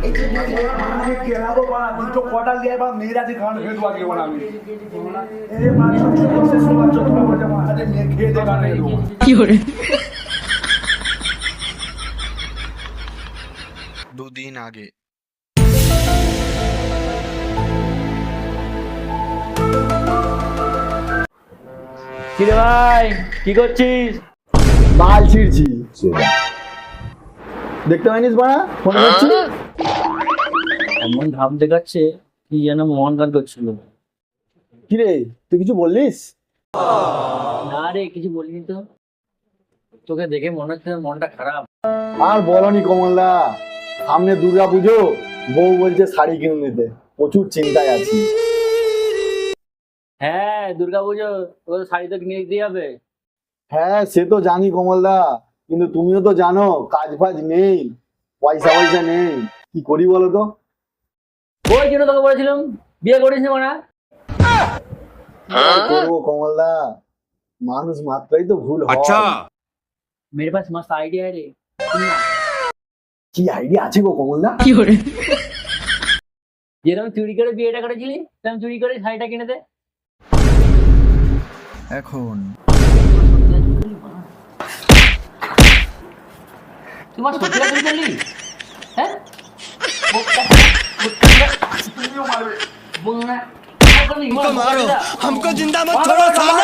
আমি দুটো কটা মেয়েরা যে গান আমি এই মেয়ে খেয়ে গান ফেলব দুদিন আগে। কিরে ভাই কি করছিস? মাল ছিড়ছি। দেখতে পাইনিস বাড়া? ফোন করছি এমন ভাব দেখাচ্ছে কি যেন মন গান করছিল কিরে তুই কিছু বললিস? না রে কিছু বলিনি তো। তোকে দেখে মনে হচ্ছে মনটা খারাপ। আর বলনি কমলদা সামনে দুর্গা পুজো বউ বলছে শাড়ি কিনে নিতে। প্রচুর চিন্তায় আছি। হ্যাঁ দুর্গা পুজো তোকে শাড়ি তো কিনে দিতে হবে হ্যাঁ সে তো জানি কমলদা কিন্তু তুমিও তো জানো কাজ ফাজ নেই পয়সা পয়সা নেই। কি করি বলো তো? ওই জন্য তোকে বলেছিলাম। বিয়ে করিস না মানে? না হ্যাঁ। করব কমলদা? মানুষ মাত্রাই তো ভুল আচ্ছা। মেরে পাস মস্ত আইডিয়া রে। কি আইডিয়া আছে গো কমলদা? কি করে? যেরকম চুরি করে বিয়েটা করেছিলি তেমন চুরি করে শাড়িটা কিনে দে। এখন। তোমার সত্যি হ্যাঁ? क्यों मारे मुंह हमको जिंदा मत छोड़ो साला